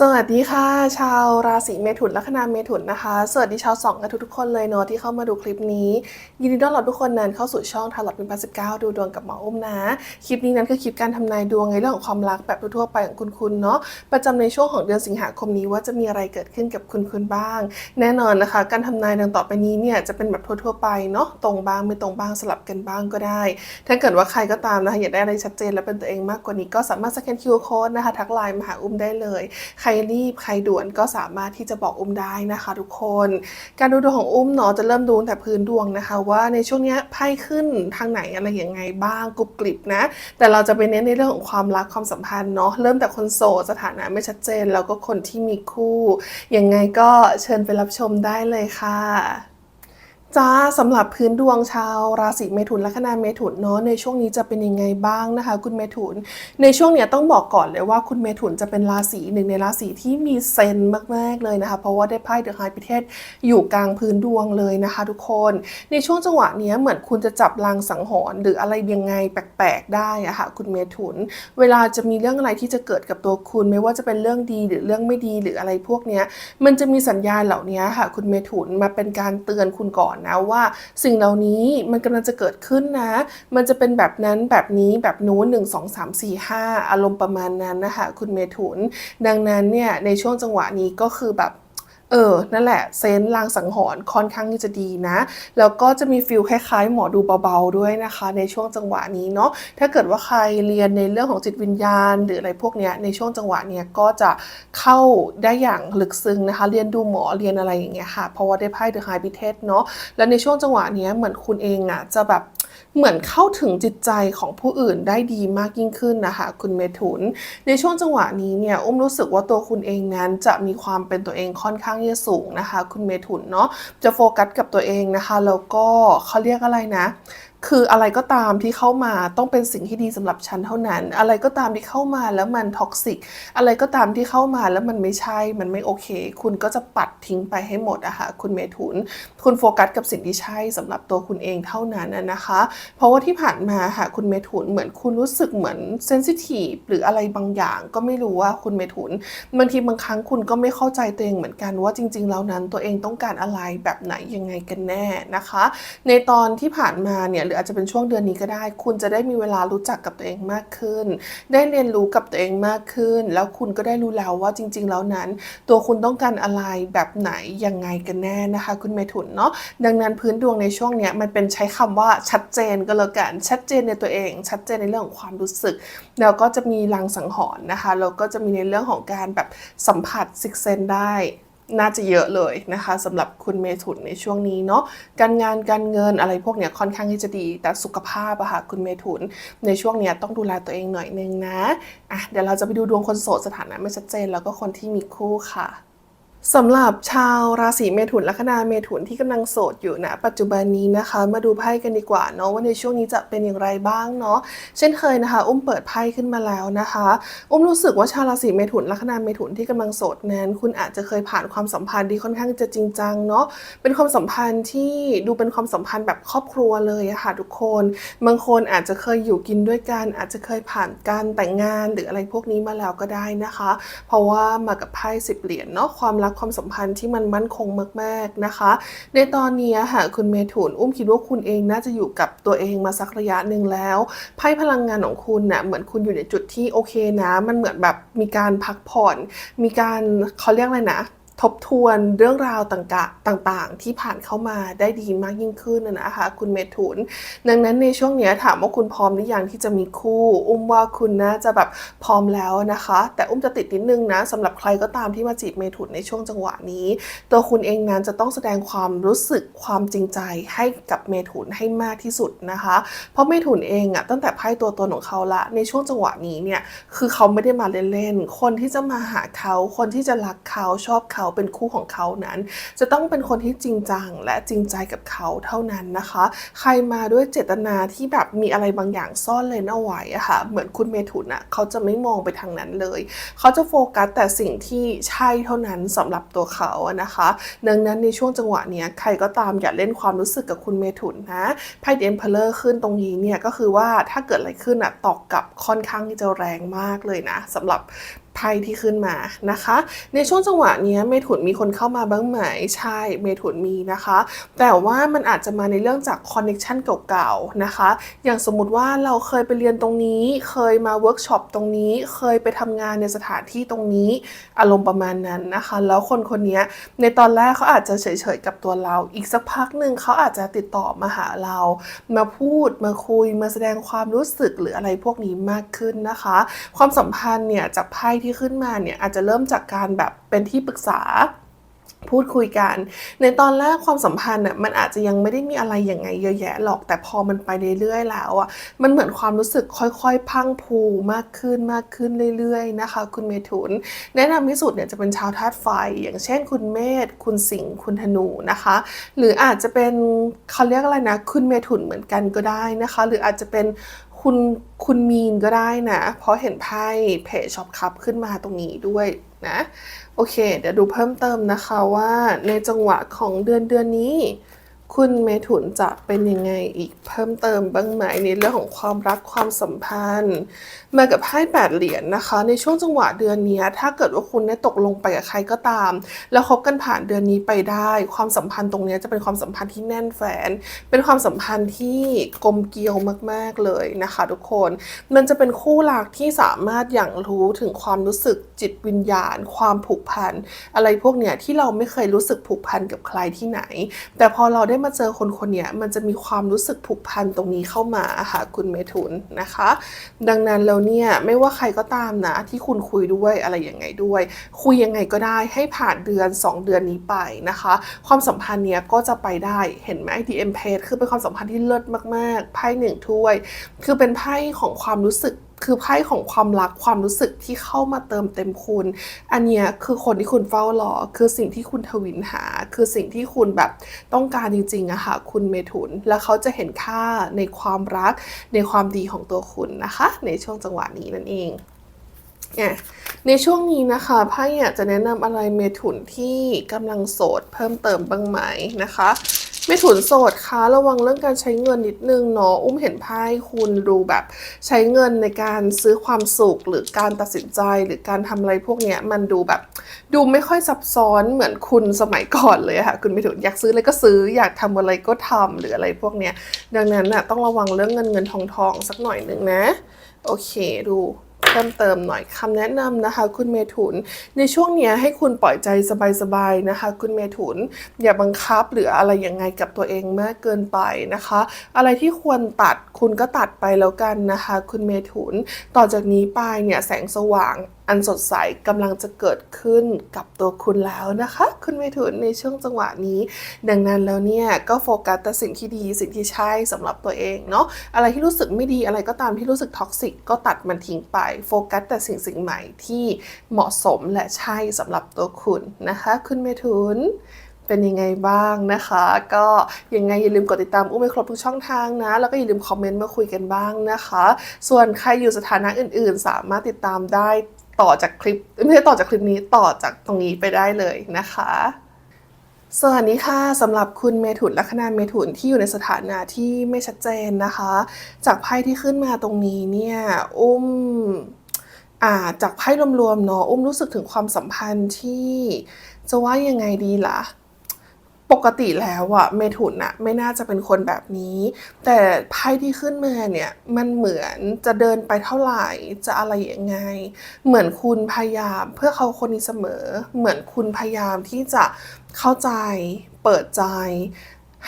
สวัสดีค่ะ ชาวราศีเมถุนลัคนาเมถุนนะคะ สวัสดีชาวสองและทุกๆคนเลยเนาะที่เข้ามาดูคลิปนี้ ยินดีต้อนรับทุกคนนั้นเข้าสู่ช่องทาร์ลอตเป็นพันสิบเก้าดูดวงกับหมออุ้มนะ คลิปนี้นั้นคือคลิปการทำนายดวงในเรื่องของความรักแบบทั่วไปของคุณคุณเนาะประจำในช่วงของเดือนสิงหาคมนี้ว่าจะมีอะไรเกิดขึ้นกับคุณคุณบ้าง แน่นอนนะคะ การทำนายดังต่อไปนี้เนี่ยจะเป็นแบบทั่วๆไปเนาะตรงบ้างไม่ตรงบ้างสลับกันบ้างก็ได้ ถ้าเกิดว่าใครก็ตามนะคะอยากได้อะไรชัดเจนและเป็นตัวเองมากกว่านี้ก็สามารถสแกน QR code นะคะทักไลน์มาหาอุ้มได้เลยใครรีบใครด่วนก็สามารถที่จะบอกอุ้มได้นะคะ ทุกคน การดูดวงของอุ้มเนาะจะเริ่มดูแต่พื้นดวงนะคะ ว่าในช่วงนี้ไพ่ขึ้นทางไหนอะไรอย่างไงบ้างกรุบกริบนะ แต่เราจะไปเน้นในเรื่องของความรักความสัมพันธ์เนาะเริ่มแต่คนโสดสถานะไม่ชัดเจน แล้วก็คนที่มีคู่ยังไงก็เชิญไปรับชมได้เลยค่ะ จ้าสำหรับพื้นดวงชาวราศีเมถุนลัคนาเมถุนเนาะในช่วงนี้จะเป็นยังไงบ้างนะคะ คุณเมถุน ในช่วงเนี้ยต้องบอกก่อนเลยว่าคุณเมถุนจะเป็นราศีหนึ่งในราศีที่มีเซนมากๆเลยนะคะ เพราะว่าได้ไพ่เดอะไฮพิเทศอยู่กลางพื้นดวงเลยนะคะ ทุกคนในช่วงจังหวะเนี้ยเหมือนคุณจะจับลางสังหรณ์หรืออะไรยังไงแปลกๆได้อะค่ะคุณเมถุน เวลาจะมีเรื่องอะไรที่จะเกิดกับตัวคุณ ไม่ว่าจะเป็นเรื่องดีหรือเรื่องไม่ดีหรืออะไรพวกเนี้ยมันจะมีสัญญาณเหล่านี้ค่ะ คุณเมถุนมาเป็นการเตือนคุณก่อนนะว่าสิ่งเหล่านี้มันกำลังจะเกิดขึ้นนะ มันจะเป็นแบบนั้นแบบนี้แบบนู้นหนึ่งสองสามสี่ห้าอารมณ์ประมาณนั้นนะคะคุณเมถุน ดังนั้นเนี่ยในช่วงจังหวะนี้ก็คือแบบ เออ นั่นแหละ เซนลางสังหรณ์ค่อนข้างที่จะดีนะ แล้วก็จะมีฟิลคล้ายๆ หมอดูเบาๆด้วยนะคะ ในช่วงจังหวะนี้เนาะ ถ้าเกิดว่าใครเรียนในเรื่องของจิตวิญญาณ หรืออะไรพวกเนี้ย ในช่วงจังหวะเนี้ยก็จะเข้าได้อย่างลึกซึ้งนะคะ เรียนดูหมอเรียนอะไรอย่างเงี้ยค่ะ เพราะว่าได้ไพ่เดอะไฮพิเทสเนาะ แล้วในช่วงจังหวะเนี้ยเหมือนคุณเองอะจะแบบ เหมือนเข้าถึงจิตใจของผู้อื่นได้ดีมากยิ่งขึ้นนะคะคุณเมถุน ในช่วงจังหวะนี้เนี่ยอุ้มรู้สึกว่าตัวคุณเองนั้นจะมีความเป็นตัวเองค่อนข้างที่จะสูงนะคะ คุณเมถุนเนาะจะโฟกัสกับตัวเองนะคะแล้วก็เขาเรียกอะไรนะ คืออะไรก็ตามที่เข้ามาต้องเป็นสิ่งที่ดีสำหรับฉันเท่านั้น อะไรก็ตามที่เข้ามาแล้วมันท็อกซิก อะไรก็ตามที่เข้ามาแล้วมันไม่ใช่ มันไม่โอเค คุณก็จะปัดทิ้งไปให้หมดอะค่ะคุณเมถุน คุณโฟกัสกับสิ่งที่ใช่สำหรับตัวคุณเองเท่านั้นนะคะ เพราะว่าที่ผ่านมาค่ะคุณเมถุนเหมือนคุณรู้สึกเหมือนเซนซิทีฟหรืออะไรบางอย่างก็ไม่รู้ว่าคุณเมถุนบางทีบางครั้งคุณก็ไม่เข้าใจตัวเองเหมือนกันว่าจริง ๆ แล้วนั้นตัวเองต้องการอะไรแบบไหนยังไงกันแน่นะคะ ในตอนที่ผ่านมาเนี่ยรืออาจจะเป็นช่วงเดือนนี้ก็ได้ คุณจะได้มีเวลารู้จักกับตัวเองมากขึ้น ได้เรียนรู้กับตัวเองมากขึ้น แล้วคุณก็ได้รู้แล้วว่าจริง ๆ แล้วนั้น ตัวคุณต้องการอะไรแบบไหนยังไงกันแน่นะคะ คุณเมถุนเนาะดังนั้นพื้นดวงในช่วงเนี้ยมันเป็นใช้คำว่าชัดเจนก็แล้วกันชัดเจนในตัวเอง ชัดเจนในเรื่องของความรู้สึก แล้วก็จะมีลางสังหรณ์นะคะแล้วก็จะมีในเรื่องของการแบบสัมผัสซิกเซนได้ น่าจะเยอะเลยนะคะสำหรับคุณเมถุนในช่วงนี้เนาะการงานการเงินอะไรพวกเนี้ยค่อนข้างที่จะดี แต่สุขภาพอะค่ะคุณเมถุนในช่วงเนี้ยต้องดูแลตัวเองหน่อยนึงนะอะเดี๋ยวเราจะไปดูดวงคนโสดสถานะไม่ชัดเจน แล้วก็คนที่มีคู่ค่ะ สำหรับชาวราศีเมถุนลัคนาเมถุนที่กำลังโสดอยู่นะปัจจุบันนี้นะคะ มาดูไพ่กันดีกว่าเนาะว่าในช่วงนี้จะเป็นอย่างไรบ้างเนาะเช่นเคยนะคะ อุ้มเปิดไพ่ขึ้นมาแล้วนะคะ อุ้มรู้สึกว่าชาวราศีเมถุนลัคนาเมถุนที่กำลังโสดนั้น คุณอาจจะเคยผ่านความสัมพันธ์ที่ค่อนข้างจะจริงจังเนาะเป็นความสัมพันธ์ที่ดูเป็นความสัมพันธ์แบบครอบครัวเลยอะค่ะทุกคน บางคนอาจจะเคยอยู่กินด้วยกัน อาจจะเคยผ่านการแต่งงานหรืออะไรพวกนี้มาแล้วก็ได้นะคะ เพราะว่ามากับไพ่สิบเหรียญเนาะความรักความสัมพันธ์ที่มันมั่นคงมาก ๆนะคะ ในตอนนี้ค่ะคุณเมถุนอุ้มคิดว่าคุณเองน่าจะอยู่กับตัวเองมาสักระยะหนึ่งแล้วไพ่พลังงานของคุณน่ะเหมือนคุณอยู่ในจุดที่โอเคนะ มันเหมือนแบบมีการพักผ่อน มีการเขาเรียกอะไรนะ ทบทวนเรื่องราวต่างๆ ที่ผ่านเข้ามาได้ดีมากยิ่งขึ้นนะนะคะคุณเมถุน ดังนั้นในช่วงนี้ถามว่าคุณพร้อมหรือยังที่จะมีคู่ อุ้มว่าคุณน่าจะแบบพร้อมแล้วนะคะ แต่อุ้มจะติดนิดนึงนะสำหรับใครก็ตามที่มาจีบเมถุนในช่วงจังหวะนี้ ตัวคุณเองนั้นจะต้องแสดงความรู้สึกความจริงใจให้กับเมถุนให้มากที่สุดนะคะ เพราะเมถุนเองอะตั้งแต่ไพ่ตัวตนของเขาละในช่วงจังหวะนี้เนี่ยคือเขาไม่ได้มาเล่นๆคนที่จะมาหาเขาคนที่จะรักเขาชอบเขาเป็นคู่ของเขานั้น จะต้องเป็นคนที่จริงจังและจริงใจกับเขาเท่านั้นนะคะ ใครมาด้วยเจตนาที่แบบมีอะไรบางอย่างซ่อนเลนเอาไว้อะค่ะ เหมือนคุณเมถุนอะเขาจะไม่มองไปทางนั้นเลย เขาจะโฟกัสแต่สิ่งที่ใช่เท่านั้นสำหรับตัวเขาอะนะคะ ดังนั้นในช่วงจังหวะเนี้ยใครก็ตามอย่าเล่นความรู้สึกกับคุณเมถุนนะไพ่เดนเพลเลอร์ขึ้นตรงนี้เนี่ยก็คือว่าถ้าเกิดอะไรขึ้นอะตอกกลับค่อนข้างที่จะแรงมากเลยนะสำหรับไพ่ที่ขึ้นมานะคะ ในช่วงจังหวะนี้เมถุนมีคนเข้ามาบ้างไหมใช่เมถุนมีนะคะ แต่ว่ามันอาจจะมาในเรื่องจากคอนเน็ชันเก่าๆนะคะ อย่างสมมุติว่าเราเคยไปเรียนตรงนี้ เคยมาเวิร์กช็อปตรงนี้ เคยไปทำงานในสถานที่ตรงนี้ อารมณ์ประมาณนั้นนะคะ แล้วคนคนนี้ในตอนแรกเขาอาจจะเฉยๆกับตัวเรา อีกสักพักหนึ่งเขาอาจจะติดต่อมาหาเรา มาพูดมาคุยมาแสดงความรู้สึกหรืออะไรพวกนี้มากขึ้นนะคะ ความสัมพันธ์เนี่ยจากไพ่ที่ขึ้นมาเนี่ยอาจจะเริ่มจากการแบบเป็นที่ปรึกษาพูดคุยกัน ในตอนแรกความสัมพันธ์น่ะมันอาจจะยังไม่ได้มีอะไรอย่างไงเยอะแยะหรอกแต่พอมันไปเรื่อยๆแล้วอะมันเหมือนความรู้สึกค่อยๆ พังพูมากขึ้นมากขึ้นเรื่อยๆนะคะ คุณเมถุน แนะนำที่สุดเนี่ยจะเป็นชาวธาตุไฟ อย่างเช่น คุณเมษคุณสิงห์คุณธนูนะคะ หรืออาจจะเป็นเขาเรียกอะไรนะ คุณเมถุนเหมือนกันก็ได้นะคะ หรืออาจจะเป็น คุณคุณมีนก็ได้นะ เพราะเห็นไพ่เพจช็อปคัพขึ้นมาตรงนี้ด้วยนะ โอเค เดี๋ยวดูเพิ่มเติมนะคะว่าในจังหวะของเดือนเดือนนี้ คุณเมถุนจะเป็นยังไงอีกเพิ่มเติมบ้างไหมในเรื่องของความรักความสัมพันธ์ มากับไพ่แปดเหรียญนะคะ ในช่วงจังหวะเดือนนี้ ถ้าเกิดว่าคุณได้ตกลงไปกับใครก็ตาม แล้วคบกันผ่านเดือนนี้ไปได้ ความสัมพันธ์ตรงนี้จะเป็นความสัมพันธ์ที่แน่นแฟน เป็นความสัมพันธ์ที่กลมเกลียวมาก ๆเลยนะคะ ทุกคน มันจะเป็นคู่รักที่สามารถอย่างรู้ถึงความรู้สึกจิตวิญญาณ ความผูกพันอะไรพวกเนี้ยที่เราไม่เคยรู้สึกผูกพันกับใครที่ไหน แต่พอเราได้มาเจอคนคนเนี้ยมันจะมีความรู้สึกผูกพันตรงนี้เข้ามาค่ะคุณเมถุนนะคะ ดังนั้นแล้วเนี่ยไม่ว่าใครก็ตามนะ ที่คุณคุยด้วยอะไรยังไงด้วย คุยยังไงก็ได้ให้ผ่านเดือน 2 เดือนนี้ไปนะคะ ความสัมพันธ์เนี้ยก็จะไปได้เห็นไหม DM Page คือเป็นความสัมพันธ์ที่เลิศมากๆไพ่หนึ่งถ้วย คือเป็นไพ่ของความรู้สึก คือไพ่ของความรักความรู้สึกที่เข้ามาเติมเต็มคุณ อันเนี้ยคือคนที่คุณเฝ้ารอ คือสิ่งที่คุณทวินหา คือสิ่งที่คุณแบบต้องการจริงๆอะค่ะคุณเมถุน แล้วเขาจะเห็นค่าในความรักในความดีของตัวคุณนะคะ ในช่วงจังหวะนี้นั่นเองอ่ในช่วงนี้นะคะไพ่อยากจะแนะนำอะไรเมถุนที่กำลังโสดเพิ่มเติมบ้างไหมนะคะ เมถุนโสดคะระวังเรื่องการใช้เงินนิดนึงเนาะอุ้มเห็นไพ่คุณดูแบบใช้เงินในการซื้อความสุขหรือการตัดสินใจหรือการทำอะไรพวกเนี้ยมันดูแบบ ดูไม่ค่อยซับซ้อนเหมือนคุณสมัยก่อนเลยค่ะ คุณเมถุนอยากซื้ออะไรก็ซื้ออยากทำอะไรก็ทำหรืออะไรพวกเนี้ยดังนั้นน่ะต้องระวังเรื่องเงินเงินทองทองสักหน่อยหนึ่งนะ โอเคดู เพิ่มเติมหน่อยคำแนะนำนะคะ คุณเมถุน ในช่วงนี้ให้คุณปล่อยใจสบายๆนะคะ คุณเมถุน อย่าบังคับหรืออะไรยังไงกับตัวเองมากเกินไปนะคะ อะไรที่ควรตัดคุณก็ตัดไปแล้วกันนะคะ คุณเมถุน ต่อจากนี้ไปเนี่ยแสงสว่างอันสดใสกำลังจะเกิดขึ้นกับตัวคุณแล้วนะคะ คุณเมถุนในช่วงจังหวะนี้ ดังนั้นแล้วเนี่ยก็โฟกัสแต่สิ่งที่ดีสิ่งที่ใช่สำหรับตัวเองเนาะอะไรที่รู้สึกไม่ดีอะไรก็ตามที่รู้สึกท็อกซิกก็ตัดมันทิ้งไป โฟกัสแต่สิ่งสิ่งใหม่ที่เหมาะสมและใช่สำหรับตัวคุณนะคะ คุณเมถุนเป็นยังไงบ้างนะคะ ก็ยังไงอย่าลืมกดติดตามอุ้มให้ครบทุกช่องทางนะ แล้วก็อย่าลืมคอมเมนต์มาคุยกันบ้างนะคะ ส่วนใครอยู่สถานะอื่นๆ สามารถติดตามได้ ต่อจากคลิปไม่ใช่ต่อจากคลิปนี้ต่อจากตรงนี้ไปได้เลยนะคะสวัสดีค่ะสำหรับคุณเมถุนลัคนาเมถุนที่อยู่ในสถานะที่ไม่ชัดเจนนะคะ จากไพ่ที่ขึ้นมาตรงนี้เนี่ยอุ้มอ่าจากไพ่รวมๆเนาะอุ้มรู้สึกถึงความสัมพันธ์ที่จะว่ายังไงดีล่ะ ปกติแล้วอะเมถุนอะไม่น่าจะเป็นคนแบบนี้ แต่ไพ่ที่ขึ้นมาเนี่ยมันเหมือนจะเดินไปเท่าไหร่จะอะไรยังไง เหมือนคุณพยายามเพื่อเขาคนนี้เสมอ เหมือนคุณพยายามที่จะเข้าใจเปิดใจ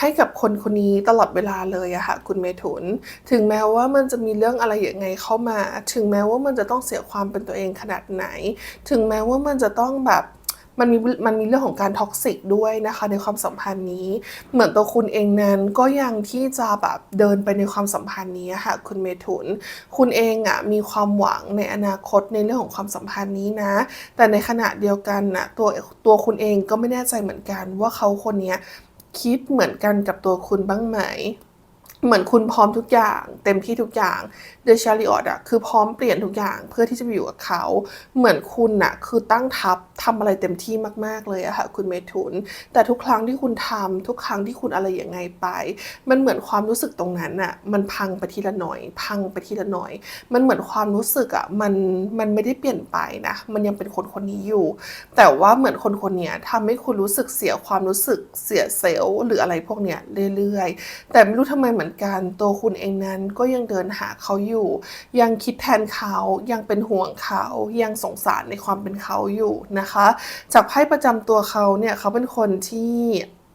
ให้กับคนคนนี้ตลอดเวลาเลยอะค่ะคุณเมถุน ถึงแม้ว่ามันจะมีเรื่องอะไรอย่างไงเข้ามา ถึงแม้ว่ามันจะต้องเสียความเป็นตัวเองขนาดไหน ถึงแม้ว่ามันจะต้องแบบ มันมีมันมีเรื่องของการท็อกซิกด้วยนะคะในความสัมพันธ์นี้ เหมือนตัวคุณเองนั้นก็ยังที่จะแบบเดินไปในความสัมพันธ์นี้ค่ะคุณเมถุน คุณเองอะมีความหวังในอนาคตในเรื่องของความสัมพันธ์นี้นะ แต่ในขณะเดียวกันนะตัวตัวคุณเองก็ไม่แน่ใจเหมือนกันว่าเขาคนนี้คิดเหมือนกันกับตัวคุณบ้างไหม เหมือนคุณพร้อมทุกอย่าง เต็มที่ทุกอย่าง The Chariot อะคือพร้อมเปลี่ยนทุกอย่างเพื่อที่จะไปอยู่กับเขา เหมือนคุณอะคือตั้งทัพทำอะไรเต็มที่มาก ๆเลยอะค่ะคุณเมถุน แต่ทุกครั้งที่คุณทำทุกครั้งที่คุณอะไรอย่างไงไป มันเหมือนความรู้สึกตรงนั้นอะมันพังไปทีละหน่อย พังไปทีละหน่อย มันเหมือนความรู้สึกอะมันมันไม่ได้เปลี่ยนไปนะมันยังเป็นคนคนนี้อยู่ แต่ว่าเหมือนคนคนนี้ทำให้คุณรู้สึกเสียความรู้สึกเสียเซลล์หรืออะไรพวกเนี้ยเรื่อยๆ แต่ไม่รู้ทำไมเหมือนกันตัวคุณเองนั้นก็ยังเดินหาเขาอยู่ ยังคิดแทนเขายังเป็นห่วงเขายังสงสารในความเป็นเขาอยู่นะคะ จากไพ่ประจำตัวเขาเนี่ยเขาเป็นคนที่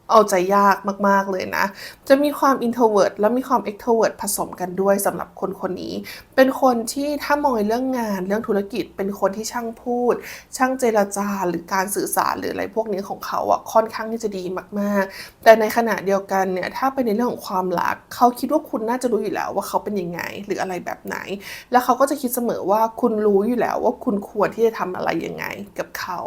เอาใจยากมากๆเลยนะ จะมีความ introvert และมีความ extrovert ผสมกันด้วยสำหรับคนคนนี้ เป็นคนที่ถ้ามองในเรื่องงานเรื่องธุรกิจเป็นคนที่ช่างพูด ช่างเจรจาหรือการสื่อสารหรืออะไรพวกนี้ของเขาอะค่อนข้างที่จะดีมาก ๆ แต่ในขณะเดียวกันเนี่ยถ้าเป็นในเรื่องของความรัก เขาคิดว่าคุณน่าจะรู้อยู่แล้วว่าเขาเป็นยังไงหรืออะไรแบบไหน แล้วเขาก็จะคิดเสมอว่าคุณรู้อยู่แล้วว่าคุณควรที่จะทำอะไรยังไง กับเขา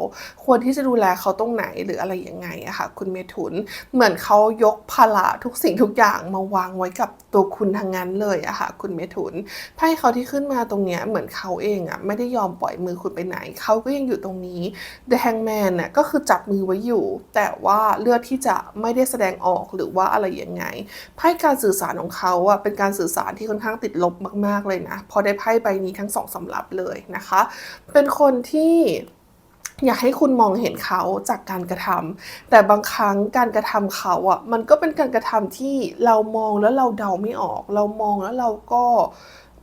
ควรที่จะดูแลเขาตรงไหนหรืออะไรยังไงอะค่ะคุณเมถุนเหมือนเขายกภาระทุกสิ่งทุกอย่างมาวางไว้กับตัวคุณทางนั้นเลยอะค่ะคุณเมถุนไพ่เขาที่ขึ้นมาตรงเนี้ยเหมือนเขาเองอะไม่ได้ยอมปล่อยมือคุณไปไหน เขาก็ยังอยู่ตรงนี้ The Hangman น่ะก็คือจับมือไว้อยู่ แต่ว่าเลือกที่จะไม่ได้แสดงออกหรือว่าอะไรยังไงไพ่การสื่อสารของเขาอะเป็นการสื่อสารที่ค่อนข้างติดลบมาก ๆเลยนะพอได้ไพ่ใบนี้ทั้งสองสำรับเลยนะคะ เป็นคนที่ อยากให้คุณมองเห็นเขาจากการกระทำแต่บางครั้งการกระทำเขาอะมันก็เป็นการกระทำที่เรามองแล้วเราเดาไม่ออก เรามองแล้วเราก็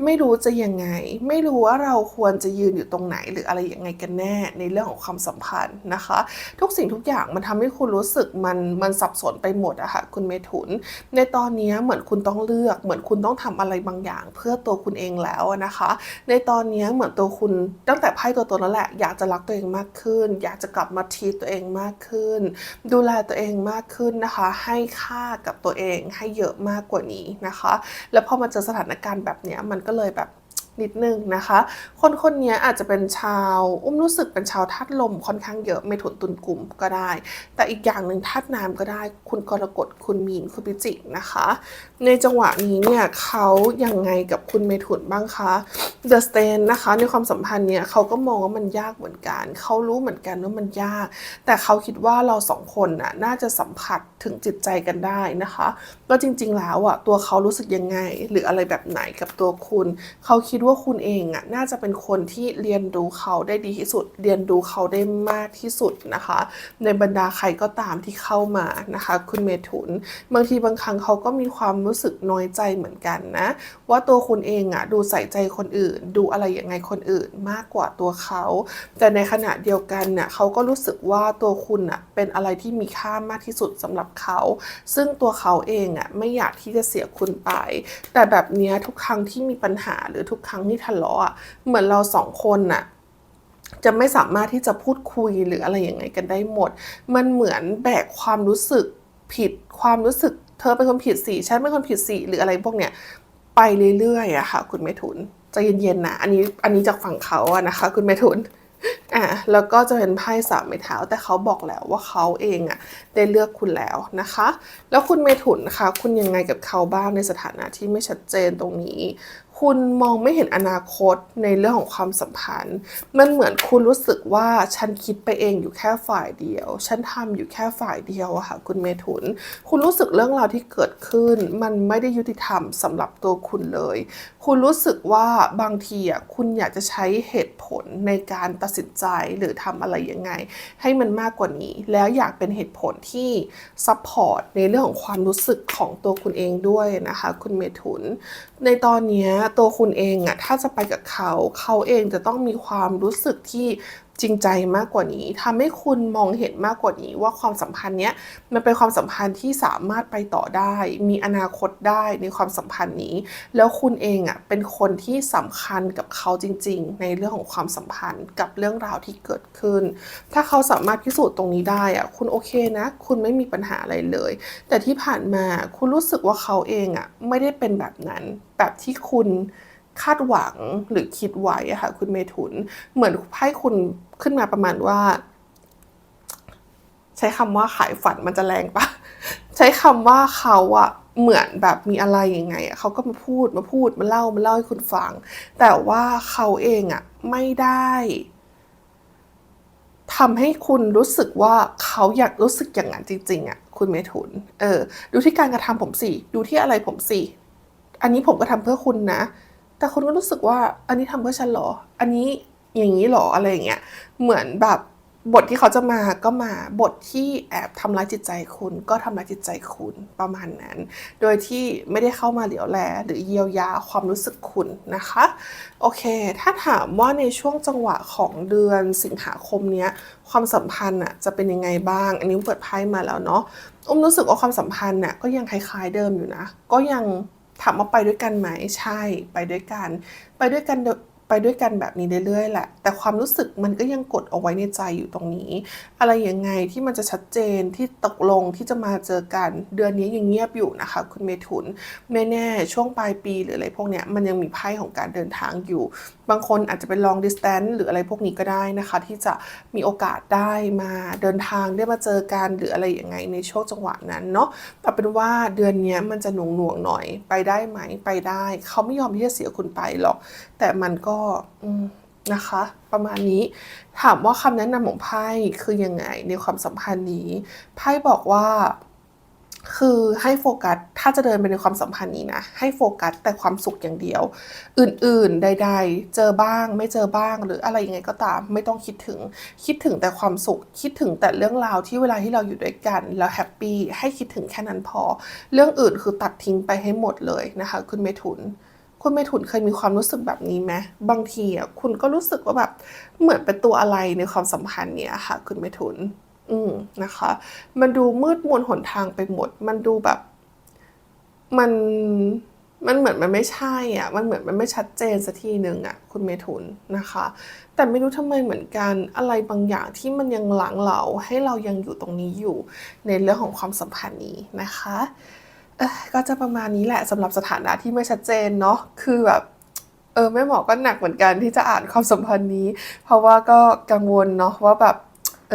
ไม่รู้จะยังไง ไม่รู้ว่าเราควรจะยืนอยู่ตรงไหนหรืออะไรยังไงกันแน่ในเรื่องของความสัมพันธ์นะคะ ทุกสิ่งทุกอย่างมันทำให้คุณรู้สึกมันมันสับสนไปหมดอะค่ะคุณเมถุน ในตอนนี้เหมือนคุณต้องเลือก เหมือนคุณต้องทำอะไรบางอย่าง เพื่อตัวคุณเองแล้วนะคะ ในตอนนี้เหมือนตัวคุณตั้งแต่ไพ่ตัวตนแล้วแหละอยากจะรักตัวเองมากขึ้น อยากจะกลับมาทีตัวเองมากขึ้น ดูแลตัวเองมากขึ้นนะคะ ให้ค่ากับตัวเองให้เยอะมากกว่านี้นะคะ แล้วพอมาเจอสถานการณ์แบบเนี้ยมันก็เลยแบบนิดนึงนะคะ คนคนนี้อาจจะเป็นชาว อุ้มรู้สึกเป็นชาวธาตุลมค่อนข้างเยอะไม่ถุนตุนกลุ่มก็ได้ แต่อีกอย่างหนึ่งธาตุน้ำก็ได้ คุณกรกฎคุณมีนคุณพิจิกนะคะ ในจังหวะนี้เนี่ยเขายังไงกับคุณเมถุนบ้างคะเดอะสเตนนะคะในความสัมพันธ์เนี่ยเขาก็มองว่ามันยากเหมือนกัน เขารู้เหมือนกันว่ามันยาก แต่เขาคิดว่าเราสองคนน่ะน่าจะสัมผัสถึงจิตใจกันได้นะคะก็จริง ๆ แล้วอะตัวเขารู้สึกยังไง หรืออะไรแบบไหนกับตัวคุณ เขาคิดว่าคุณเองอะน่าจะเป็นคนที่เรียนรู้เขาได้ดีที่สุด เรียนรู้เขาได้มากที่สุดนะคะ ในบรรดาใครก็ตามที่เข้ามานะคะ คุณเมถุน บางทีบางครั้งเขาก็มีความรู้สึกน้อยใจเหมือนกันนะ ว่าตัวคุณเองอะดูใส่ใจคนอื่น ดูอะไรอย่างไงคนอื่นมากกว่าตัวเขา แต่ในขณะเดียวกันเนี่ยเขาก็รู้สึกว่าตัวคุณอะเป็นอะไรที่มีค่ามากที่สุดสำหรับเขา ซึ่งตัวเขาเองอะไม่อยากที่จะเสียคุณไป แต่แบบเนี้ยทุกครั้งที่มีปัญหาหรือทุกครั้งที่ทะเลาะอะเหมือนเราสองคนน่ะจะไม่สามารถที่จะพูดคุยหรืออะไรอย่างไงกันได้หมด มันเหมือนแบกความรู้สึกผิดความรู้สึก เธอเป็นคนผิดสิฉันเป็นคนผิดสิหรืออะไรพวกเนี้ยไปเรื่อยๆอะค่ะ คุณเมถุนใจเย็นๆนะอันนี้อันนี้จากฝั่งเขาอะนะคะ คุณเมทุนอะแล้วก็จะเป็นไพ่สามไม้เท้า แต่เขาบอกแล้วว่าเขาเองอะได้เลือกคุณแล้วนะคะ แล้วคุณเมถุนนะคะคุณยังไงกับเขาบ้างในสถานะที่ไม่ชัดเจนตรงนี้ คุณมองไม่เห็นอนาคตในเรื่องของความสัมพันธ์ มันเหมือนคุณรู้สึกว่าฉันคิดไปเองอยู่แค่ฝ่ายเดียว ฉันทำอยู่แค่ฝ่ายเดียวอะค่ะคุณเมถุน คุณรู้สึกเรื่องราวที่เกิดขึ้น มันไม่ได้ยุติธรรมสำหรับตัวคุณเลย คุณรู้สึกว่าบางทีอะคุณอยากจะใช้เหตุผลในการตัดสินใจหรือทำอะไรยังไง ให้มันมากกว่านี้ แล้วอยากเป็นเหตุผลที่ซัพพอร์ตในเรื่องของความรู้สึกของตัวคุณเองด้วยนะคะคุณเมถุน ในตอนนี้ตัวคุณเองอะถ้าจะไปกับเขา เขาเองจะต้องมีความรู้สึกที่ จริงใจมากกว่านี้ทำให้คุณมองเห็นมากกว่านี้ ว่าความสัมพันธ์เนี้ยมันเป็นความสัมพันธ์ที่สามารถไปต่อได้ มีอนาคตได้ในความสัมพันธ์นี้ แล้วคุณเองอะเป็นคนที่สำคัญกับเขาจริง ๆ ในเรื่องของความสัมพันธ์กับเรื่องราวที่เกิดขึ้น ถ้าเขาสามารถพิสูจน์ตรงนี้ได้อะคุณโอเคนะ คุณไม่มีปัญหาอะไรเลย แต่ที่ผ่านมาคุณรู้สึกว่าเขาเองอะไม่ได้เป็นแบบนั้นแบบที่คุณ คาดหวังหรือคิดไว้อะค่ะคุณเมถุน เหมือนไพ่คุณขึ้นมาประมาณว่า ใช้คำว่าขายฝันมันจะแรงปะใช้คำว่าเขาอะเหมือนแบบมีอะไรยังไงอะเขาก็มาพูดมาพูดมาเล่ามาเล่าให้คุณฟัง แต่ว่าเขาเองอะไม่ได้ทำให้คุณรู้สึกว่าเขาอยากรู้สึกอย่างนั้นจริง ๆอะคุณเมถุน เออ ดูที่การกระทำผมสิ ดูที่อะไรผมสิ อันนี้ผมก็ทำเพื่อคุณนะ แต่คุณก็รู้สึกว่าอันนี้ทำเพื่อฉันหรอ อันนี้อย่างนี้หรออะไรอย่างเงี้ย เหมือนแบบบทที่เขาจะมาก็มาบทที่แอบทำร้ายจิตใจคุณ ก็ทำร้ายจิตใจคุณประมาณนั้น โดยที่ไม่ได้เข้ามาเหลียวแลหรือเยียวยาความรู้สึกคุณนะคะ โอเค ถ้าถามว่าในช่วงจังหวะของเดือนสิงหาคมเนี้ยความสัมพันธ์อะจะเป็นยังไงบ้าง อันนี้เปิดไพ่มาแล้วเนาะอุ้มรู้สึกว่าความสัมพันธ์น่ะก็ยังคล้ายๆเดิมอยู่นะ ก็ยัง ถามว่าไปด้วยกันไหมใช่ไปด้วยกัน ไปด้วยกันเด ไปด้วยกันแบบนี้เรื่อยๆแหละ แต่ความรู้สึกมันก็ยังกดเอาไว้ในใจอยู่ตรงนี้ อะไรยังไงที่มันจะชัดเจนที่ตกลงที่จะมาเจอกัน เดือนนี้ยังเงียบอยู่นะคะ คุณเมถุนไม่แน่ช่วงปลายปีหรืออะไรพวกเนี้ยมันยังมีไพ่ของการเดินทางอยู่ บางคนอาจจะเป็น long distance หรืออะไรพวกนี้ก็ได้นะคะ ที่จะมีโอกาสได้มาเดินทางได้มาเจอกันหรืออะไรยังไงในช่วงจังหวะนั้นเนาะแต่เป็นว่าเดือนนี้มันจะหน่วงหน่วงๆหน่อยไปได้ไหมไปได้ เขาไม่ยอมที่จะเสียคุณไปหรอก แต่มันก็นะคะ ประมาณนี้ถามว่าคำแนะนำของไพ่คือยังไงในความสัมพันธ์นี้ ไพ่บอกว่าคือให้โฟกัส ถ้าจะเดินไปในความสัมพันธ์นี้นะ ให้โฟกัสแต่ความสุขอย่างเดียว อื่นๆ ใด ๆ เจอบ้าง ไม่เจอบ้าง หรืออะไรยังไงก็ตาม ไม่ต้องคิดถึง คิดถึงแต่ความสุข คิดถึงแต่เรื่องราวที่เวลาที่เราอยู่ด้วยกัน แล้วแฮปปี้ ให้คิดถึงแค่นั้นพอ เรื่องอื่นคือตัดทิ้งไปให้หมดเลยนะคะ คุณเมถุน คุณเมถุนเคยมีความรู้สึกแบบนี้ไหมบางทีอะคุณก็รู้สึกว่าแบบเหมือนเป็นตัวอะไรในความสัมพันธ์เนี้ยค่ะ คุณเมถุน อืมนะคะ มันดูมืดมนหนทางไปหมด มันดูแบบมันมันเหมือนมันไม่ใช่อะ มันเหมือนมันไม่ชัดเจนสักทีหนึ่งอะ คุณเมถุนนะคะ แต่ไม่รู้ทำไมเหมือนกันอะไรบางอย่างที่มันยังหลังเราให้เรายังอยู่ตรงนี้อยู่ในเรื่องของความสัมพันธ์นี้นะคะ ก็จะประมาณนี้แหละสำหรับสถานะที่ไม่ชัดเจนเนาะคือแบบเออแม่หมอก็หนักเหมือนกันที่จะอ่านความสัมพันธ์นี้ เพราะว่าก็กังวลเนาะว่าแบบ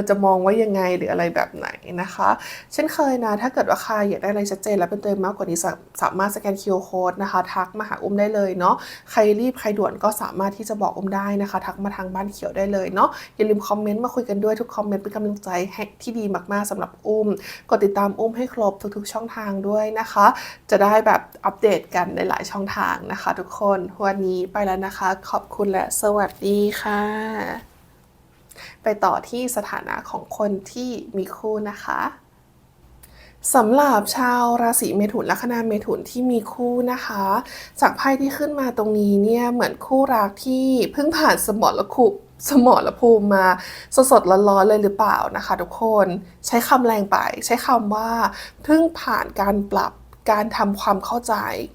จะมองว่ายังไงหรืออะไรแบบไหนนะคะ เช่นเคยนะ ถ้าเกิดว่าใครอยากได้อะไรชัดเจนและเป็นตัวเองมากกว่านี้สามารถสแกน QR Code นะคะ ทักมาหาอุ้มได้เลยเนาะใครรีบใครด่วนก็สามารถที่จะบอกอุ้มได้นะคะ ทักมาทางบ้านเขียวได้เลยเนาะอย่าลืมคอมเมนต์มาคุยกันด้วยทุกคอมเมนต์เป็นกำลังใจให้ที่ดีมากๆสำหรับอุ้มกดติดตามอุ้มให้ครบทุกๆ ช่องทางด้วยนะคะ จะได้แบบอัปเดตกันในหลายช่องทางนะคะ ทุกคนวันนี้ไปแล้วนะคะ ขอบคุณและสวัสดีค่ะ ไปต่อที่สถานะของคนที่มีคู่นะคะสำหรับชาวราศีเมถุนลัคนาเมถุนที่มีคู่นะคะ จากไพ่ที่ขึ้นมาตรงนี้เนี่ยเหมือนคู่รักที่เพิ่งผ่านสมรภูมิสมรภูมิมาสดๆร้อนๆเลยหรือเปล่านะคะ ทุกคนใช้คำแรงไป ใช้คำว่าเพิ่งผ่านการปรับ การทำความเข้าใจ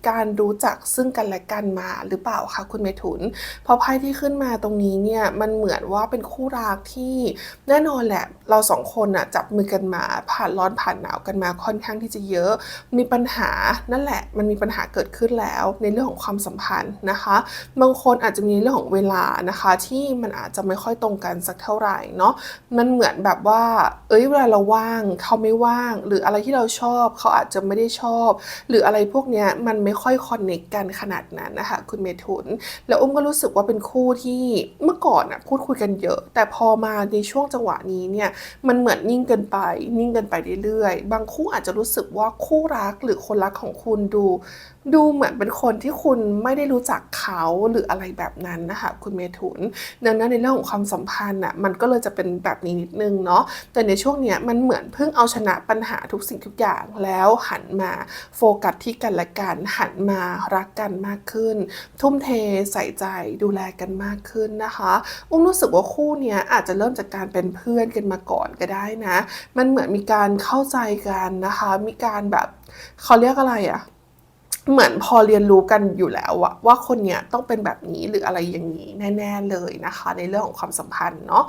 การรู้จักซึ่งกันและกันมาหรือเปล่าคะคุณเมถุน เพราะไพ่ที่ขึ้นมาตรงนี้เนี่ยมันเหมือนว่าเป็นคู่รักที่แน่นอนแหละ เราสองคนน่ะจับมือกันมาผ่านร้อนผ่านหนาวกันมาค่อนข้างที่จะเยอะ มีปัญหานั่นแหละ มันมีปัญหาเกิดขึ้นแล้ว ในเรื่องของความสัมพันธ์นะคะ บางคนอาจจะมีเรื่องของเวลานะคะ ที่มันอาจจะไม่ค่อยตรงกันสักเท่าไหร่เนาะมันเหมือนแบบว่า เอ้ยเวลาเราว่างเขาไม่ว่าง หรืออะไรที่เราชอบเขาอาจจะไม่ได้ชอบหรืออะไรพวกเนี้ยมันไม่ค่อยคอนเนคกันขนาดนั้นนะคะคุณเมทุน แล้วอุ้มก็รู้สึกว่าเป็นคู่ที่เมื่อก่อนอะพูดคุยกันเยอะ แต่พอมาในช่วงจังหวะนี้เนี่ยมันเหมือนนิ่งเกินไป นิ่งเกินไปเรื่อยๆ บางคู่อาจจะรู้สึกว่าคู่รักหรือคนรักของคุณดูดูเหมือนเป็นคนที่คุณไม่ได้รู้จักเขาหรืออะไรแบบนั้นนะคะคุณเมถุนดังนั้นในเรื่องของความสัมพันธ์อะมันก็เลยจะเป็นแบบนี้นิดนึงเนาะแต่ในช่วงเนี้ยมันเหมือนเพิ่งเอาชนะปัญหาทุกสิ่งทุกอย่างแล้วหันมาโฟกัสที่กันและกันหันมารักกันมากขึ้น ทุ่มเทใส่ใจดูแลกันมากขึ้นนะคะอุ้มรู้สึกว่าคู่เนี้ยอาจจะเริ่มจากการเป็นเพื่อนกันมาก่อนก็ได้นะ มันเหมือนมีการเข้าใจกันนะคะ มีการแบบเขาเรียกอะไรอะ เหมือนพอเรียนรู้กันอยู่แล้วอะว่าคนเนี้ยต้องเป็นแบบนี้หรืออะไรอย่างนี้แน่ๆเลยนะคะ ในเรื่องของความสัมพันธ์เนาะ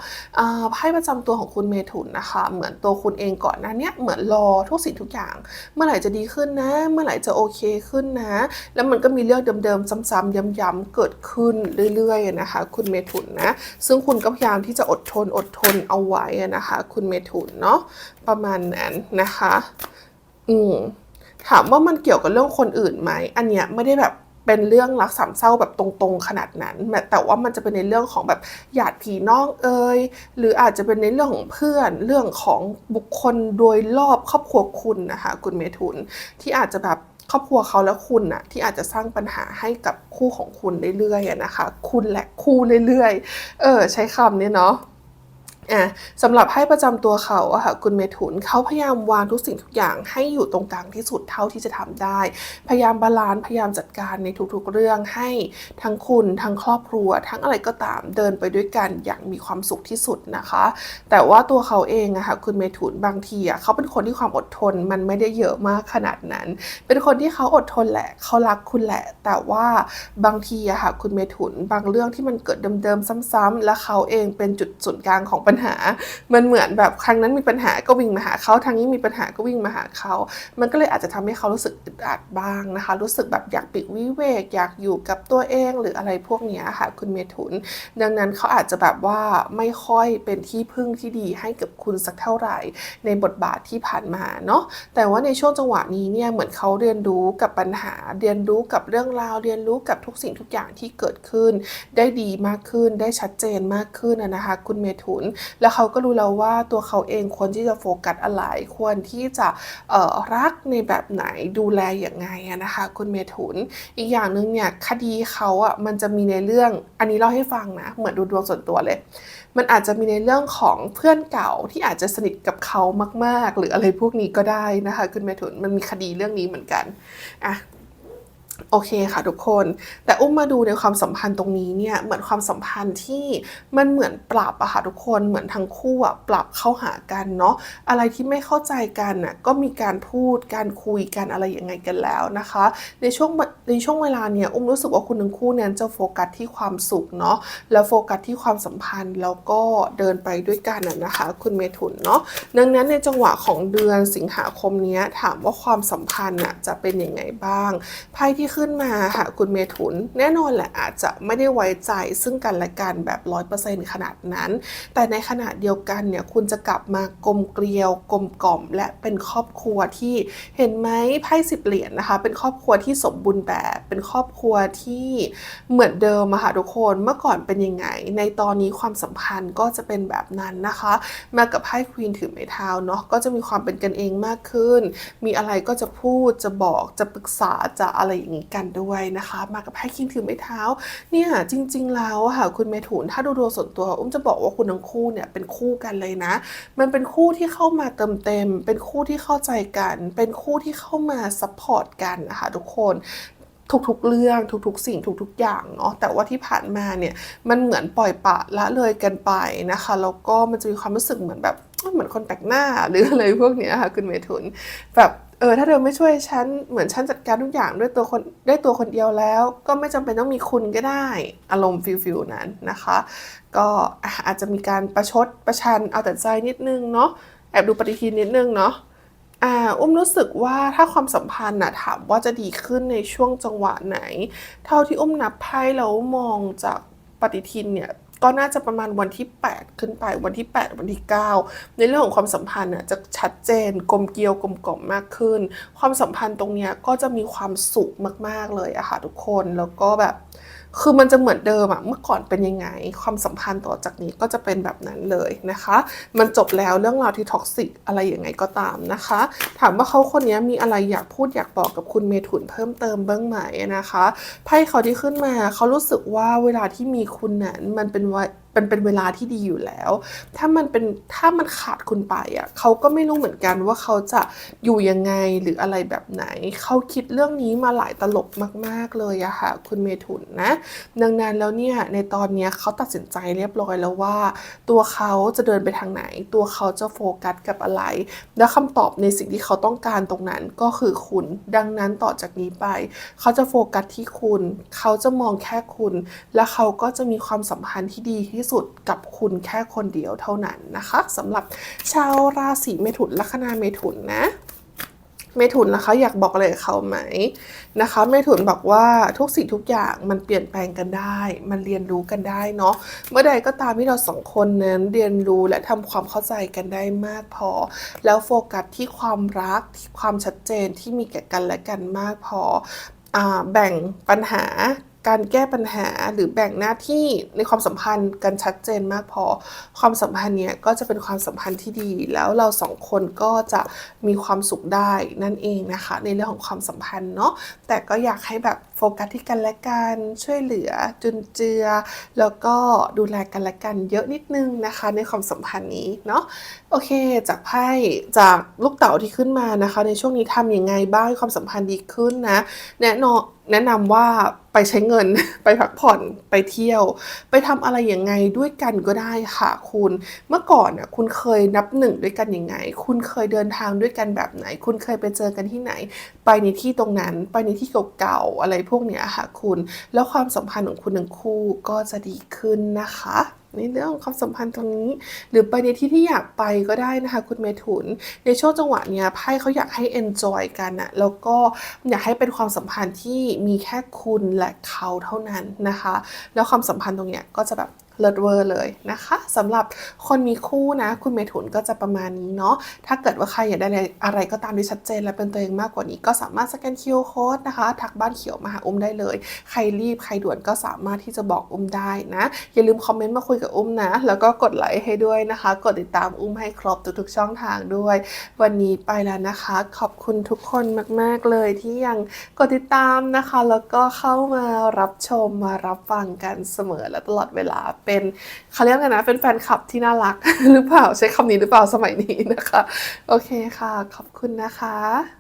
ไพ่ประจำตัวของคุณเมถุนนะคะ เหมือนตัวคุณเองก่อนหน้าเนี้ยเหมือนรอทุกสิ่งทุกอย่าง เมื่อไหร่จะดีขึ้นนะ เมื่อไหร่จะโอเคขึ้นนะ แล้วมันก็มีเรื่องเดิมๆซ้ำๆย้ำๆเกิดขึ้นเรื่อยๆนะคะ คุณเมถุนนะซึ่งคุณก็พยายามที่จะอดทนอดทนเอาไว้นะคะ คุณเมถุนเนาะประมาณนั้นนะคะ อืม ถามว่ามันเกี่ยวกับเรื่องคนอื่นไหมอันเนี้ยไม่ได้แบบเป็นเรื่องรักสามเศร้าแบบตรงๆขนาดนั้น แต่ว่ามันจะเป็นในเรื่องของแบบหยาดผีน้องเอ่ยหรืออาจจะเป็นในเรื่องของเพื่อนเรื่องของบุคคลโดยรอบครอบครัวคุณนะคะคุณเมทุนที่อาจจะแบบครอบครัวเขาและคุณน่ะที่อาจจะสร้างปัญหาให้กับคู่ของคุณเรื่อยๆนะคะ คุณและคู่เรื่อยๆ เออใช้คำนี้เนาะ อะสำหรับไพ่ประจำตัวเขาอะค่ะคุณเมถุนเขาพยายามวางทุกสิ่งทุกอย่างให้อยู่ตรงกลางที่สุดเท่าที่จะทำได้ พยายามบาลานซ์พยายามจัดการในทุกๆเรื่องให้ทั้งคุณทั้งครอบครัว ทั้งอะไรก็ตามเดินไปด้วยกันอย่างมีความสุขที่สุดนะคะ แต่ว่าตัวเขาเองอะค่ะคุณเมถุนบางทีอะเขาเป็นคนที่ความอดทนมันไม่ได้เยอะมากขนาดนั้น เป็นคนที่เขาอดทนแหละเขารักคุณแหละ แต่ว่าบางทีอะค่ะคุณเมถุนบางเรื่องที่มันเกิดเดิมๆซ้ำๆและเขาเองเป็นจุดศูนย์กลางของปัญหา มันเหมือนแบบครั้งนั้นมีปัญหาก็วิ่งมาหาเขาทางนี้มีปัญหาก็วิ่งมาหาเขา มันก็เลยอาจจะทำให้เขารู้สึกอึดอัดบ้างนะคะ รู้สึกแบบอยากปลีกวิเวก อยากอยู่กับตัวเองหรืออะไรพวกนี้ค่ะคุณเมถุน ดังนั้นเขาอาจจะแบบว่าไม่ค่อยเป็นที่พึ่งที่ดีให้กับคุณสักเท่าไหร่ ในบทบาทที่ผ่านมาเนาะ แต่ว่าในช่วงจังหวะนี้เนี่ยเหมือนเขาเรียนรู้กับปัญหา เรียนรู้กับเรื่องราว เรียนรู้กับทุกสิ่งทุกอย่างที่เกิดขึ้น ได้ดีมากขึ้น ได้ชัดเจนมากขึ้นนะนะคะ คุณเมถุนแล้วเขาก็รู้แล้วว่าตัวเขาเองควรที่จะโฟกัสอะไร ควรที่จะรักในแบบไหนดูแลอย่างไงนะคะคุณเมถุน อีกอย่างหนึ่งเนี่ยคดีเขาอะมันจะมีในเรื่อง อันนี้เล่าให้ฟังนะ เหมือนดูดวงส่วนตัวเลย มันอาจจะมีในเรื่องของเพื่อนเก่าที่อาจจะสนิทกับเขามาก ๆ หรืออะไรพวกนี้ก็ได้นะคะคุณเมถุนมันมีคดีเรื่องนี้เหมือนกันอะ โอเคค่ะทุกคน แต่อุ้มมาดูในความสัมพันธ์ตรงนี้เนี่ยเหมือนความสัมพันธ์ที่มันเหมือนปรับอะค่ะทุกคนเหมือนทั้งคู่อะปรับเข้าหากันเนาะอะไรที่ไม่เข้าใจกันน่ะก็มีการพูดการคุยกันอะไรยังไงกันแล้วนะคะ ในช่วงในช่วงเวลาเนี่ยอุ้มรู้สึกว่าคุณทั้งคู่เนี่ยจะโฟกัสที่ความสุขเนาะแล้วโฟกัสที่ความสัมพันธ์แล้วก็เดินไปด้วยกันนะคะ คุณเมถุนเนาะดังนั้นในจังหวะของเดือนสิงหาคมนี้ถามว่าความสัมพันธ์น่ะจะเป็นยังไงบ้างไพ่ที่ขึ้นมาค่ะคุณเมถุน แน่นอนแหละอาจจะไม่ได้ไว้ใจซึ่งกันและกันแบบร้อยเปอร์เซ็นต์ขนาดนั้น แต่ในขณะเดียวกันเนี่ยคุณจะกลับมากลมเกลียวกลมกล่อม และเป็นครอบครัวที่เห็นไหมไพ่สิบเหรียญนะคะ เป็นครอบครัวที่สมบูรณ์แบบเป็นครอบครัวที่เหมือนเดิมอะค่ะทุกคนเมื่อก่อนเป็นยังไง ในตอนนี้ความสัมพันธ์ก็จะเป็นแบบนั้นนะคะ มากับไพ่ควีนถือไม้เท้าเนาะก็จะมีความเป็นกันเองมากขึ้น มีอะไรก็จะพูดจะบอกจะปรึกษาจะอะไรอย่างนี้กันด้วยนะคะ มากับไพ่คิงถือไม้เท้า เนี่ยจริง ๆ แล้วค่ะคุณเมถุนถ้าดูดวงส่วนตัวอุ้มจะบอกว่าคุณทั้งคู่เนี่ยเป็นคู่กันเลยนะ มันเป็นคู่ที่เข้ามาเติมเต็ม เป็นคู่ที่เข้าใจกัน เป็นคู่ที่เข้ามาซัพพอร์ตกันนะคะทุกคนทุกๆเรื่องทุกๆ สิ่งทุกๆอย่างเนาะแต่ว่าที่ผ่านมาเนี่ยมันเหมือนปล่อยปะละเลยกันไปนะคะแล้วก็มันจะมีความรู้สึกเหมือนแบบ เหมือนคนแปลกหน้าหรืออะไรพวกนี้ค่ะคุณเมถุนแบบเออถ้าเธอไม่ช่วยฉันเหมือนฉันจัดการทุกอย่างด้วยตัวคนด้วยตัวคนเดียวแล้ว ก็ไม่จำเป็นต้องมีคุณก็ได้ อารมณ์ฟิลฟิลนั้นนะคะ ก็อะอาจจะมีการประชดประชันเอาแต่ใจนิดนึงเนาะแอบดูปฏิทินนิดนึงเนาะอ่าอุ้มรู้สึกว่าถ้าความสัมพันธ์นะถามว่าจะดีขึ้นในช่วงจังหวะไหน เท่าที่อุ้มนับไพ่แล้วมองจากปฏิทินเนี่ย ก็น่าจะประมาณวันที่ 8 ขึ้นไปวันที่ 8 วันที่ 9 ในเรื่องของความสัมพันธ์น่ะจะชัดเจนกลมเกลียวกลมกล่อมมากขึ้น ความสัมพันธ์ตรงเนี้ยก็จะมีความสุขมาก ๆเลยอะค่ะทุกคนแล้วก็แบบ คือมันจะเหมือนเดิมอะเมื่อก่อนเป็นยังไง ความสัมพันธ์ต่อจากนี้ก็จะเป็นแบบนั้นเลยนะคะ มันจบแล้วเรื่องราวที่ท็อกซิกอะไรอย่างไงก็ตามนะคะ ถามว่าเขาคนนี้มีอะไรอยากพูดอยากบอกกับคุณเมถุนเพิ่มเติมบ้างไหมนะคะไพ่เขาที่ขึ้นมาเขารู้สึกว่าเวลาที่มีคุณนั้นมันเป็นวะมันเป็นเวลาที่ดีอยู่แล้ว ถ้ามันเป็นถ้ามันขาดคุณไปอะเขาก็ไม่รู้เหมือนกันว่าเขาจะอยู่ยังไงหรืออะไรแบบไหน เขาคิดเรื่องนี้มาหลายตลบมาก ๆ เลยอะค่ะคุณเมถุนนะ ดังนั้นแล้วเนี่ยในตอนนี้เขาตัดสินใจเรียบร้อยแล้วว่า ตัวเขาจะเดินไปทางไหน ตัวเขาจะโฟกัสกับอะไร และคำตอบในสิ่งที่เขาต้องการตรงนั้นก็คือคุณ ดังนั้นต่อจากนี้ไป เขาจะโฟกัสที่คุณ เขาจะมองแค่คุณ และเขาก็จะมีความสัมพันธ์ที่ดีที่สุดกับคุณแค่คนเดียวเท่านั้นนะคะสำหรับชาวราศีเมถุนลัคนาเมถุนนะเมถุนนะคะอยากบอกอะไรเขาไหมนะคะเมถุนบอกว่าทุกสิ่งทุกอย่างมันเปลี่ยนแปลงกันได้ มันเรียนรู้กันได้เนาะเมื่อใดก็ตามที่เราสองคนนั้นเรียนรู้และทำความเข้าใจกันได้มากพอ แล้วโฟกัสที่ความรักที่ความชัดเจนที่มีแก่กันและกันมากพออแบ่งปัญหา การแก้ปัญหาหรือแบ่งหน้าที่ในความสัมพันธ์กันชัดเจนมากพอ ความสัมพันธ์เนี้ยก็จะเป็นความสัมพันธ์ที่ดี แล้วเราสองคนก็จะมีความสุขได้นั่นเองนะคะ ในเรื่องของความสัมพันธ์เนาะแต่ก็อยากให้แบบ โฟกัสที่กันและกันช่วยเหลือจุนเจือ แล้วก็ดูแลกันและกันเยอะนิดนึงนะคะ ในความสัมพันธ์นี้เนาะโอเค จากไพ่จากลูกเต๋าที่ขึ้นมานะคะ ในช่วงนี้ทำยังไงบ้างให้ความสัมพันธ์ดีขึ้นนะแนะนำแนะนำว่าไปใช้เงิน ไปพักผ่อนไปเที่ยว ไปทำอะไรยังไงด้วยกันก็ได้ค่ะคุณ เมื่อก่อนน่ะคุณเคยนับหนึ่งด้วยกันยังไง คุณเคยเดินทางด้วยกันแบบไหน คุณเคยไปเจอกันที่ไหน ไปในที่ตรงนั้น ไปในที่เก่าๆอะไรพวกเนี้ยค่ะคุณ แล้วความสัมพันธ์ของคุณทั้งคู่ก็จะดีขึ้นนะคะในเรื่องของความสัมพันธ์ตรงนี้ หรือไปในที่ที่อยากไปก็ได้นะคะ คุณเมถุน ในช่วงจังหวะเนี้ยไพ่เขาอยากให้ enjoy กันอะแล้วก็อยากให้เป็นความสัมพันธ์ที่มีแค่คุณและเขาเท่านั้นนะคะ แล้วความสัมพันธ์ตรงเนี้ยก็จะแบบ เลิศเวอร์เลยนะคะสำหรับคนมีคู่นะ คุณเมถุนก็จะประมาณนี้เนาะถ้าเกิดว่าใครอยากได้อะไรก็ตามที่ชัดเจนและเป็นตัวเองมากกว่านี้ ก็สามารถสแกน QR Code นะคะทักบ้านเขียวมาหาอุ้มได้เลย ใครรีบใครด่วนก็สามารถที่จะบอกอุ้มได้นะ อย่าลืมคอมเมนต์มาคุยกับอุ้มนะ แล้วก็กดไลค์ให้ด้วยนะคะ กดติดตามอุ้มให้ครบทุกๆช่องทางด้วย วันนี้ไปแล้วนะคะ ขอบคุณทุกคนมาก ๆเลยที่ยังกดติดตามนะคะ แล้วก็เข้ามารับชมมารับฟังกันเสมอและตลอดเวลาเป็นเขาเรียกกันนะเป็นแฟนคลับที่น่ารักหรือเปล่าใช้คำนี้หรือเปล่าสมัยนี้นะคะ โอเคค่ะ ขอบคุณนะคะ